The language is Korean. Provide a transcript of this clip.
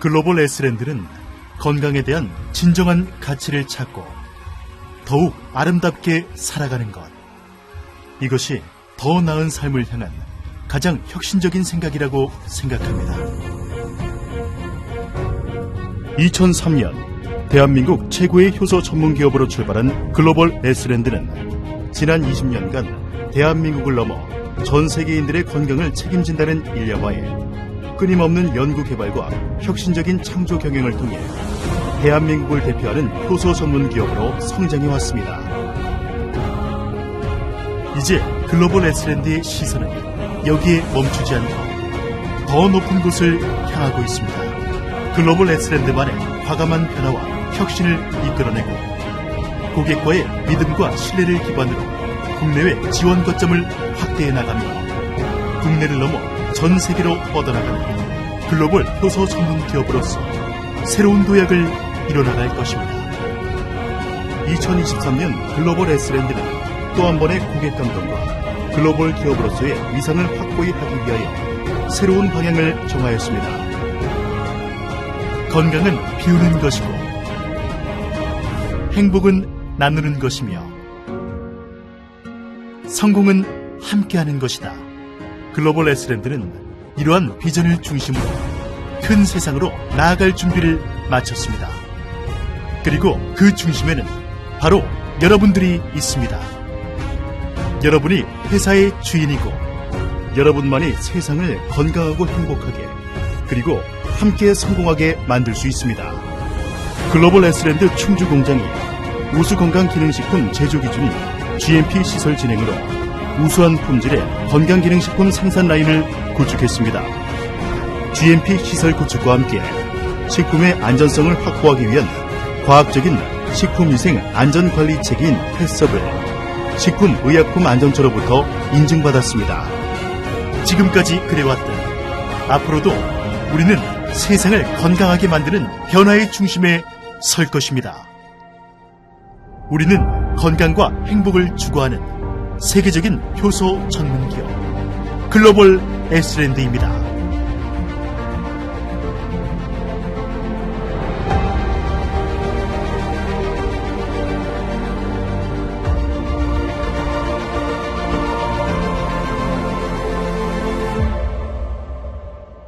글로벌 에스랜드는 건강에 대한 진정한 가치를 찾고 더욱 아름답게 살아가는 것. 이것이 더 나은 삶을 향한 가장 혁신적인 생각이라고 생각합니다. 2003년 대한민국 최고의 효소 전문 기업으로 출발한 글로벌 에스랜드는 지난 20년간 대한민국을 넘어 전 세계인들의 건강을 책임진다는 일념하에 끊임없는 연구 개발과 혁신적인 창조 경영을 통해 대한민국을 대표하는 효소 전문 기업으로 성장해 왔습니다. 이제 글로벌 에스랜드의 시선은 여기에 멈추지 않고 더 높은 곳을 향하고 있습니다. 글로벌 에스랜드만의 과감한 변화와 혁신을 이끌어내고 고객과의 믿음과 신뢰를 기반으로 국내외 지원 거점을 확대해 나가며 국내를 넘어 전 세계로 뻗어나가는 글로벌 효소 전문 기업으로서 새로운 도약을 이뤄나갈 것입니다. 2023년 글로벌 S랜드는 또 한 번의 고객 감동과 글로벌 기업으로서의 위상을 확고히 하기 위하여 새로운 방향을 정하였습니다. 건강은 비우는 것이고 행복은 나누는 것이며 성공은 함께하는 것이다. 글로벌 S랜드는 이러한 비전을 중심으로 큰 세상으로 나아갈 준비를 마쳤습니다. 그리고 그 중심에는 바로 여러분들이 있습니다. 여러분이 회사의 주인이고 여러분만이 세상을 건강하고 행복하게 그리고 함께 성공하게 만들 수 있습니다. 글로벌 S랜드 충주 공장이 우수 건강 기능식품 제조 기준인 GMP 시설 진행으로 우수한 품질의 건강 기능식품 생산 라인을 구축했습니다. GMP 시설 구축과 함께 식품의 안전성을 확보하기 위한 과학적인 식품위생 안전관리 체계인 패서블 식품의약품 안전처로부터 인증받았습니다. 지금까지 그래왔듯 앞으로도 우리는 세상을 건강하게 만드는 변화의 중심에 설 것입니다. 우리는 건강과 행복을 추구하는 세계적인 효소 전문 기업 글로벌 에스랜드입니다.